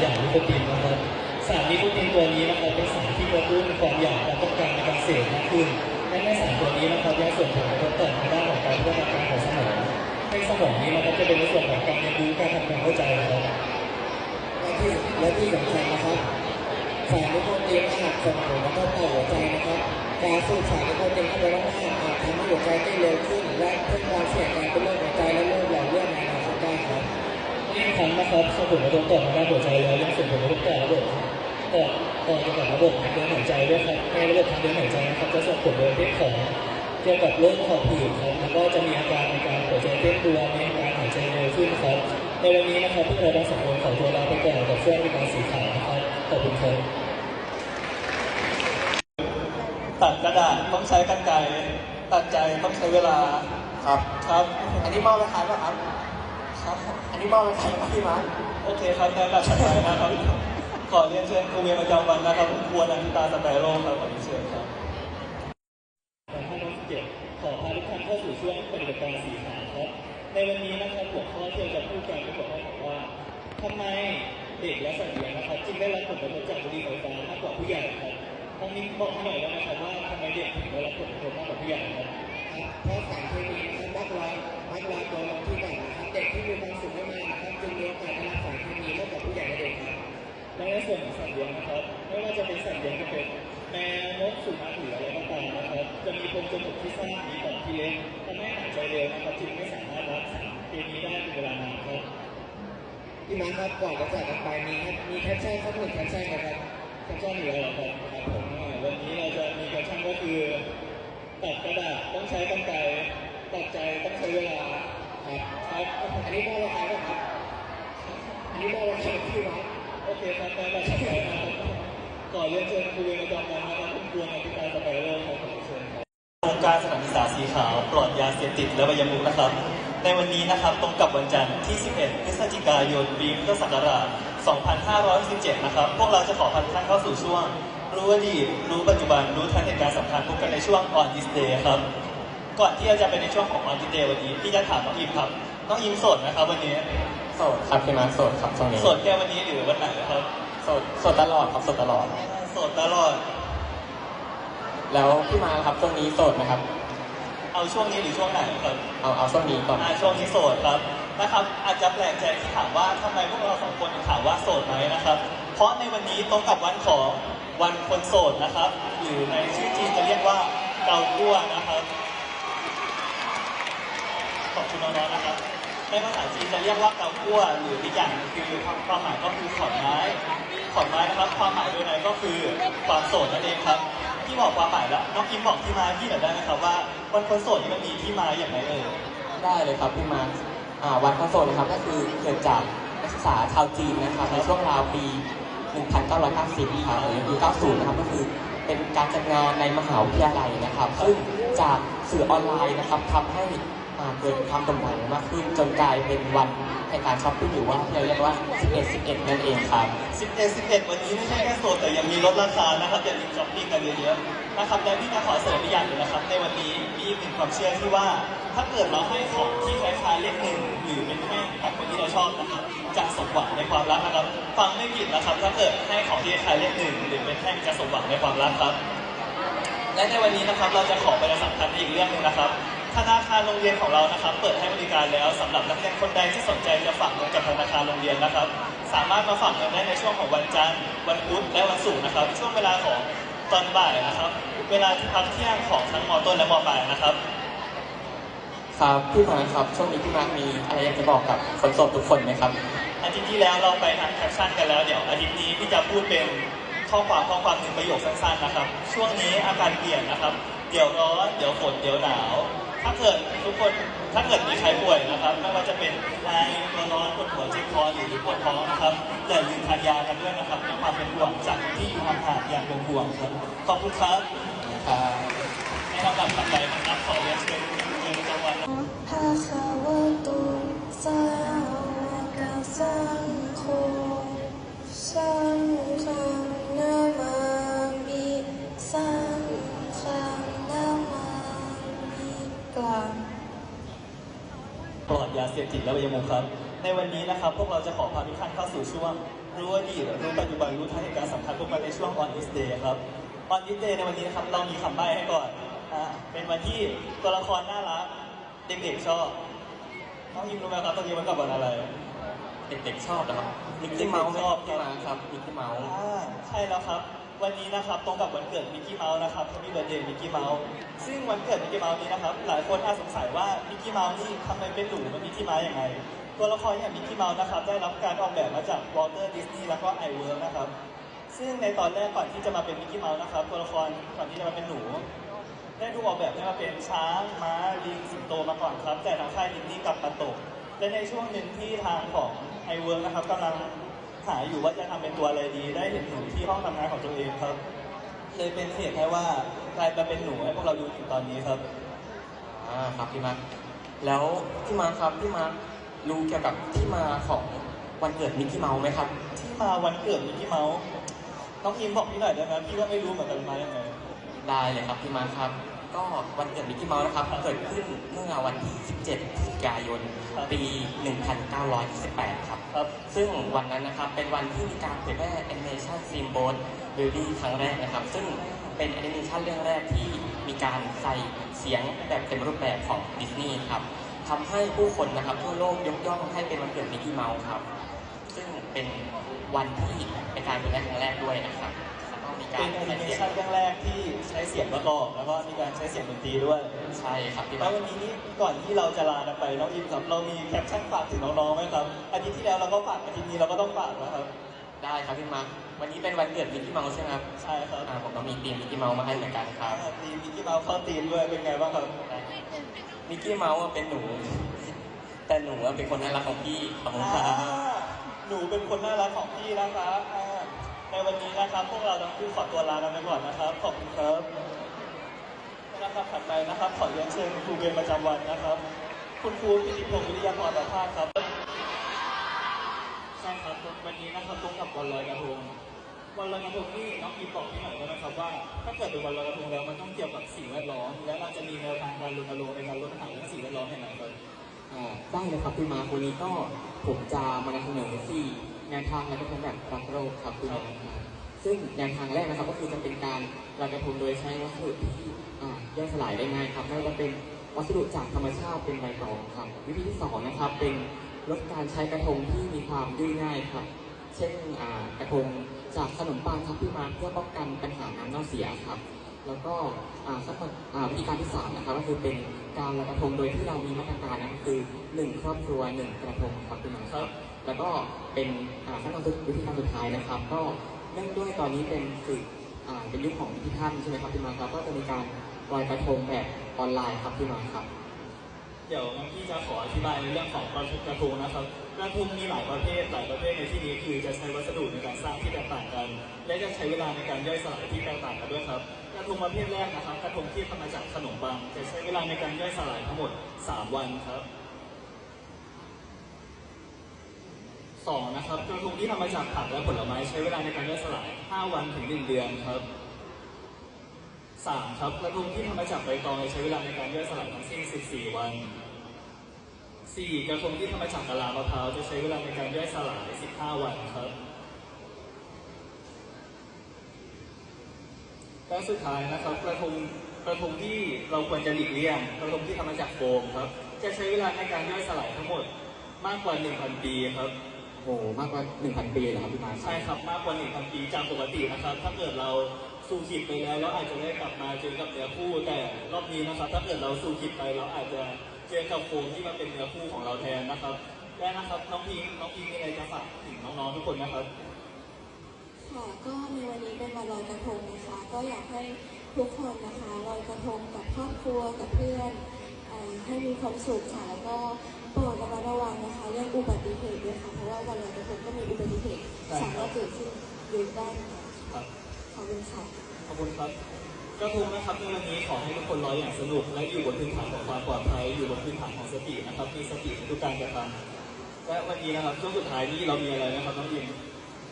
อย่างนิโคตินนะครับสารนิโคตินตัวนี้นะครับเป็นสารที่กระตุ้นความอยากและต้องการในการเสพมากขึ้นและในสารตัวนี้นะครับยังส่งผลกระทบต่อทางด้านของการพัฒนาการของสมองในสมองนี้นะครับจะเป็นในส่วนของการเรียนรู้การทำความเข้าใจนะครับและที่และที่สำคัญนะครับสารนิโคตินอาจส่งผลกระทบต่อหัวใจนะครับการสูบสารนิโคตินเข้าไปมากๆอาจทำให้หัวใจเต้นเร็วขึ้น และเพิ่มความเสี่ยงการเป็นโรคหัวใจและโรคหลอด อีกครั้งนะครับส่งผลกระทบต่อทางด้านหัวใจแล้วยังส่งผลกระทบต่อระบบต่อต่อเกี่ยวกับระบบทางเดินหายใจด้วยครับในระบบทางเดินหายใจนะครับจะส่งผลโดยเรื่องของเกี่ยวกับโรคหอบหืดครับแล้วก็จะมีอาการในการหัวใจเต้นรัวมีอาการหายใจเร็วขึ้นครับในวันนี้นะครับพวกเราทั้งสองคนขอตัวลาไปก่อนกับเสื้อเป็นการสีขาวนะครับขอบคุณครับตัดกระดาษต้องใช้กันไกรตัดใจต้องใช้เวลาครับครับ อันนี้มอบไปขาป่ะครับ ครับอันนี้มอบไปขายป่ะพี่มาร์คโอเคครับในการตัดใจนะครับ ขอเรียนเชิญครูเวียประจำวันนะครับคุณครูอนันตาสแปโร่ครับขอเรียนเชิญครับ2017ขอพาทุกท่านเข้าสู่ช่วงปฏิบัติการสีขาวครับ ในวันนี้นะครับหัวข้อที่เราจะพูดกันเป็นหัวข้อบอกว่าทำไมเด็กและสัตว์เลี้ยงนะครับจึงได้รับผลกระทบจากบุหรี่ไฟฟ้ามากกว่าผู้ใหญ่ครับตรงนี้บอกให้หน่อยได้ไหมครับว่าทำไมเด็กถึงได้รับผลกระทบมากกว่าผู้ใหญ่ครับ ครับเพราะสารเคมีนะครับมักลอยมักลอยตัวลงที่ก่อนะครับเด็กที่มีความสุขมากๆนะครับจึงมีโอกาสได้รับสารเคมีมากกว่าผู้ใหญ่และเด็กครับและในส่วนของสัตว์เลี้ยงนะครับไม่ว่าจะเป็นสัตว์เลี้ยงจะเป็นแมวนกสุนัขหรืออะไรก็ตามนะครับจะมีโพรงจมูกที่สั้นมีปอดที่เล็กทำให้หายใจเร็วนะครับจึงไม่สามารถรับสารเคมีได้เป็นเวลานานครับพี่มาร์ครับก่อนจะจากกันไปมีมีแคปชั่นสักหนึ่งแคปชั่นนะครับแคปชั่นอยู่แล้วเหรครับครับผมวันนี้เราจะมีแคปชั่นก็คือ ตัดกระดาษต้องใช้กรรไกรตัดใจต้องใช้เวลาครับครับอันนี้มอบราคาป่ะครับ อันนี้มอบราคาพี่มาร์คโอเคครับการตัดใจนะครับขอเรียนเชิญครูเวรประจำวันนะครับคุณครูในพิการสไปโร่ครับขอเชิญครับโครงการสถานศึกษาสีขาวปลอดยาเสพติดและใบยมุกนะครับ ในวันนี้นะครับตรงกับวันจันทร์ที่ 11 พฤศจิกายนปีพุทธศักราช 2517 นะครับ พวกเราจะขอพาทุกท่านเข้าสู่ช่วง รู้อดีตรู้ปัจจุบัน รู้ทันเหตุการณ์สำคัญพบกันในช่วง On This Day ครับ ก่อนที่เราจะไปในช่วงของ On This Day วันนี้พี่จะถามน้องอิมครับ น้องอิมโสดนะครับวันนี้ โสดครับพี่มาร์คโสดครับช่วงนี้โสดแค่วันนี้หรือวันไหนครับ โสดโสดตลอดครับโสดตลอด โสดตลอด แล้วพี่มาร์คครับช่วงนี้โสดไหมครับ เอาช่วงนี้หรือช่วงไหนครับเอาเอาช่วงนี้ก่อนอ่าช่วงนี้โสดครับนะครับอาจจะแปลกใจที่ถามว่าทำไมพวกเราสองคนถึงถามว่าโสดไหมนะครับ เพราะในวันนี้ตรงกับวันของ วันคนโสดนะครับ หรือในชื่อจริงจะเรียกว่าเกากั้วนะครับ ขอบคุณน้องๆนะครับ ในภาษาจีนจะเรียกว่าเกากั้วหรืออีกอย่างหนึงคือความหมายก็คือขอนไม้ขอนไม้นะครับ ความหมายโดยในก็คือความโสดนั่นเองครับที่บอกความหมายแล้วน้องกิมบอกที่มาให้พี่หน่อยได้ไหมครับว่าวันคนโสดนี่มันมีที่มาอย่างไรเอ่ยได้เลยครับพี่มาร์คอ่าวันคนโสดนะครับก็คือเกิดจากนักศึกษาชาวจีนนะครับในช่วงราวปี 1990ครับหรือ90 นะครับ ก็คือเป็นการจัดงานในมหาวิทยาลัยนะครับ ซึ่งจากสื่อออนไลน์นะครับทำให้ อ่าเกิดความโด่งดังมากขึ้นจนกลายเป็นวันแห่งการช้อปปิ้งหรือว่าเราเรียกว่า 11 11 นั่นเองครับ 11 11 วันนี้ไม่ใช่แค่โสดแต่ยังมีลดราคานะครับอย่าลืมช้อปปิ้งกันเยอะๆนะครับและพี่จะขอเสริมอีกอย่างหนึงนะครับ ในวันนี้มีอีกหนึ่งความเชื่อที่ว่า ถ้าเกิดเราให้ของที่คล้ายๆเลขหนึ่งหรือเป็นแท่งกับคนที่เราชอบนะครับจะสมหวังในความรักนะครับ ฟังไม่ผิดนะครับถ้าเกิดให้ของที่คล้ายเลขหนึ่งหรือเป็นแท่งจะสมหวังในความรักครับ และในวันนี้นะครับเราจะขอประชาสัมพันธ์อีกเรื่องหนึ่งนะครับ ธนาคารโรงเรียนของเรานะครับ เปิดให้บริการแล้วสำหรับนักเรียนคนใดที่สนใจจะฝากเงินกับธนาคารโรงเรียนนะครับ สามารถมาฝากเงินได้ในช่วงของวันจันทร์ วันพุธและวันศุกร์นะครับ ช่วงเวลาของตอนบ่ายนะครับ เวลาที่พักเที่ยงของทั้งมต้นและมปลายนะครับ ครับพี่มาร์คครับช่วงนี้พี่มาร์คมีอะไรอยากจะบอกกับคนโสดทุกคนไหมครับ อาทิตย์ที่แล้วเราไปทำแคปชั่นกันแล้วเดี๋ยวอาทิตย์นี้พี่จะพูดเป็นข้อความข้อความหนึ่งประโยคสั้นๆนะครับ ช่วงนี้อาการเปลี่ยนนะครับ เดี๋ยวร้อนเดี๋ยวฝนเดี๋ยวหนาว ถ้าเกิดทุกคนถ้าเกิดมีใครป่วยนะครับไม่ว่าจะเป็นไอตัวร้อนปวดหัวเจ็บคอหรือปวดท้องนะครับอย่าลืมทานยากันด้วยนะครับด้วยความเป็นห่วงจากที่อยู่ห่างๆอย่างเป็นห่วงครับขอบคุณครับครับในลำดับต่อไปนะครับขอเรียนเชิญคุณเรียนประจำวันภาคา ปลอดยาเสพติดและใบยมุกครับ ในวันนี้นะครับพวกเราจะขอพาทุกท่านเข้าสู่ช่วงรู้อดีตรู้ปัจจุบันรู้ทันเหตุการณ์สำคัญพวกมันในช่วง on this day ครับ on this day ในวันนี้นะครับเรามีคำใบ้ให้ก่อนอ่าเป็นวันที่ตัวละครน่ารักเด็กๆชอบน้องยิมรู้ไหมครับตอนนี้มันกับวันอะไร เด็กๆชอบนะครับมิกกี้เมาส์ไหมครับพี่มาร์คครับมิกกี้เมาส์ อ่าใช่แล้วครับ วันนี้นะครับตรงกับวันเกิดมิกกี้เมาส์นะครับที่เบิร์ดเดย์มิกกี้เมาส์ซึ่งวันเกิดมิกกี้เมาส์นี้นะครับหลายคนอาจสงสัยว่ามิกกี้เมาส์นี่ทำไมเป็นหนูมันมิกกี้เมาส์ยังไงตัวละครอย่างมิกกี้เมาส์นะครับได้รับการออกแบบมาจากวอลเตอร์ดิสนีย์แล้วก็ไอเวิร์นะครับซึ่งในตอนแรกก่อนที่จะมาเป็นมิกกี้เมาส์นะครับตัวละครก่อนที่จะมาเป็นหนู ได้ถูกออกแบบให้มาเป็นช้างม้าลิงสิงโตมาก่อนครับ แต่ทางค่ายดิสนีย์กลับมาตกและในช่วงหนึ่งที่ทางของไอเวิร์นะครับกำลัง หาอยู่ว่าจะทำเป็นตัวอะไรดี ได้เห็นหนูที่ห้องทำงานของตัวเองครับเลยเป็นเหตุให้ว่ากลายมาเป็นหนูให้พวกเราดูถึงตอนนี้ครับอ่าครับพี่มาร์คแล้วพี่มาร์คครับพี่มาร์ครู้เกี่ยวกับที่มาของวันเกิดมิกกี้เมาส์ไหมครับ ที่มาวันเกิดมิกกี้เมาส์น้องอิมบอกพี่หน่อยได้ไหมพี่ก็ไม่รู้เหมือนกันมายังไงได้เลยครับพี่มาร์คครับ ก็วันเกิดมิกกี้เมาส์นะครับ เกิดขึ้นเมื่อวันที่ 17พฤศจิกายน ปี 1928 ครับ ครับ ซึ่งวันนั้นนะครับ เป็นวันที่มีการเผยแพร่แอนิเมชันซีมโบนเบลลี่ครั้งแรกนะครับ ซึ่งเป็นแอนิเมชันเรื่องแรกที่มีการใส่เสียงแบบเต็มรูปแบบของดิสนีย์ครับทำให้ผู้คนนะครับทั่วโลกยกย่องให้เป็นวันเกิดมิกกี้เมาส์ครับ ซึ่งเป็นวันที่เป็นการเผยแพร่ครั้งแรกด้วยนะครับ แล้วก็มีกาเป็รนแอนิใส่เมเสียงชันเรื่องแรกที่ใช้เสียงประกอบ แล้วก็มีการใช้เสียงดนตรีด้วยใช่ครับพี่แล้มาวร์ควันนี้นี่ก่อนที่เราจะลากันไปน้องอิมครับเรามีแคปชั่นฝากถึงน้องๆไหมครับอาทิตย์ที่แล้วเราก็ฝากอาทิตย์นี้เราก็ต้องฝากนะครับ ได้ครับพี่มาร์ควันนี้เป็นวันเกิดมิกกี้เมาส์ใช่ไหมครับใช่ครับอ่าผมก็มีธีมมิกกี้เมาส์มาให้เหมือนกันครับทีมมิกกี้เมาส์เข้าทีมด้วยเป็นไงบ้างครับมิกกี้เมาส์อะเป็นหนู แต่หนูอะเป็นคนน่ารักของพี่ขอบคุณครับ อ่าหนูเป็นคนน่ารักของพี่นะครับอ่า ในวันนี้นะครับพวกเราทั้งคู่ขอตัวลากันไปก่อนนะครับ ขอบคุณครับลำดับถัดไปนะครับ ขอเรียนเชิญครูเวรประจำวันนะครับ คุณครูพิธิพงศ์วิทยากรประภาสครับใช่ครับวันนี้นะครับตรงกับวันลอยกระทงวันลอยกระทงนี่น้องอีบอกพี่หน่อยได้ไหมครับว่า ถ้าเกิดเป็นวันลอยกระทงแล้วมันต้องเกี่ยวกับสิ่งแวดล้อมและเราจะมีแนวทางการรณรงค์ในการลดปัญหาเรื่องสิ่งแวดล้อมยังไงครับอ่าได้เลยครับพี่มาร์ควันนี้ก็ผมจะมานำเสนอสี่ แนวทางและกระทงแบบรักโลกครับคครับซึ่งแนวทางแรกนะครับก็คือจะเป็นการลอยกระทงโดยใช้วัสดุที่อ่าย่อยสลายได้ง่ายครับไม่ว่าจะเป็นวัสดุจากธรรมชาติเป็นใบตองครับ วิธีที่สองนะครับเป็นลดการใช้กระทงที่มีความยุ่ยง่ายครับ เช่นกระทงจากขนมปังครับพี่มารเพื่อป้องกันปัญหาน้ำเน่าเสียครับ แล้วก็สักวิธีการที่สามนะครับก็คือเป็นการลอยกระทงโดยที่เรามีมาตรการนะคือหนึ่งครอบครัวหนึ่งกระทงครับพี่มาร์คครับ แล้วก็เป็นอ่าขั้นตอนสุดวิธีการสุดท้ายนะครับ ก็เนื่องด้วยตอนนี้เป็นสื่อเป็นยุคของดิจิทัลใช่ไหมครับพี่มาครับก็จะมีการลอยกระทงแบบออนไลน์ครับพี่มาครับเดี๋ยวงั้นพี่จะขออธิบายในเรื่องของกระทงนะครับกระทงมีหลายประเภทหลายประเภทในที่นี้คือจะใช้วัสดุในการสร้างที่แตกต่างกัน และจะใช้เวลาในการย่อยสลายที่แตกต่างกันด้วยครับกระทงประเภทแรกนะครับกระทงที่ทำมาจากขนมปังจะใช้เวลาในการย่อยสลายทั้งหมด 3 วันครับ สองนะครับกระทงที่ทำมาจากผักและผลไม้ใช้เวลาในการย่อยสลาย5วันถึง 1 เดือนครับสามครับกระทงที่ทำมาจากใบตองใช้เวลาในการย่อยสลายทั้งสิ้น 14 วันสี่กระทงที่ทำมาจากกะลามะพร้าวจะใช้เวลาในการย่อยสลาย 15 วันครับและสุดท้ายนะครับกระทงกระทงที่เราควรจะหลีกเลี่ยงกระทงที่ทำมาจากโฟมครับ จะใช้เวลาในการย่อยสลายทั้งหมดมากกว่า 1,000 ปีครับ โอ้โหมากกว่า 1,000 ปีเลยเหรอครับพี่มาร์คใช่ครับมากกว่า1,000ปีจากปกตินะครับ ถ้าเกิดเราสู่ขิดไปแล้วเราอาจจะได้กลับมาเจอกับเนื้อคู่ แต่รอบนี้นะครับ ถ้าเกิดเราสู่ขิดไปเราอาจจะเจอกับโฟมที่มันเป็นเนื้อคู่ของเราแทนนะครับและนะครับน้องพิงค์น้องพิงค์มีอะไรจะฝากถึงน้องๆทุกคนนะครับ ค่ะก็ในวันนี้เป็นวันลอยกระทงนะคะ ก็อยากให้ทุกคนนะคะลอยกระทงกับครอบครัวกับเพื่อนเอ่อ ให้มีความสุขค่ะแล้วก็โปรดระมัดระวังนะคะเรื่องอุบัติเหตุด้วยค่ะเพราะว่าวันลอยกระทงก็มีอุบัติเหตุใช่ครับสามารถเกิดขึ้นเยอะได้ค่ะครับขอบคุณค่ะขอบคุณครับกระทงนะครับในวันนี้ขอให้ทุกคนลอยอย่างสนุกและอยู่บนพื้นฐานของความปลอดภัยอยู่บนพื้นฐานของสตินะครับมีสติในทุกการกระทำและวันนี้นะครับช่วงสุดท้ายนี้เรามีอะไรนะครับน้องยิม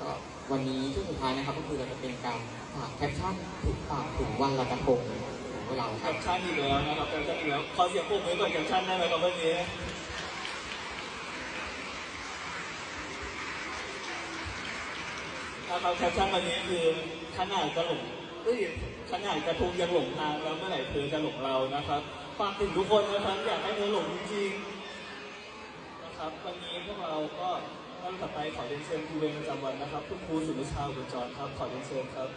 ก็วันนี้ช่วงสุดท้ายนะครับก็คือเราจะเป็นการฝากแคปชั่นถึงฝากถึงวันลอยกระทงของพวก เราแคปชั่นอีกแล้วนะครับแคปชั่นอีกแล้วขอเสียงปรบมือก่อนแคปชั่นได้ไหมครับวันนี้นะครับแคปชั่นวันนี้คือขนาดจะหลงเอ้ยขนาดกระทุงยังหลงทางแล้วเมื่อไหร่เธอจะหลงเรานะครับฝากถึงทุกคนนะครับอยากให้เธอหลงจริงๆนะครับวันนี้พวกเราก็ท่านต่อไปขอเรียนเชิญครูเวรประจำวันนะครับคุณครูสุรชาบุญจรครับขอเรียนเชิญครับ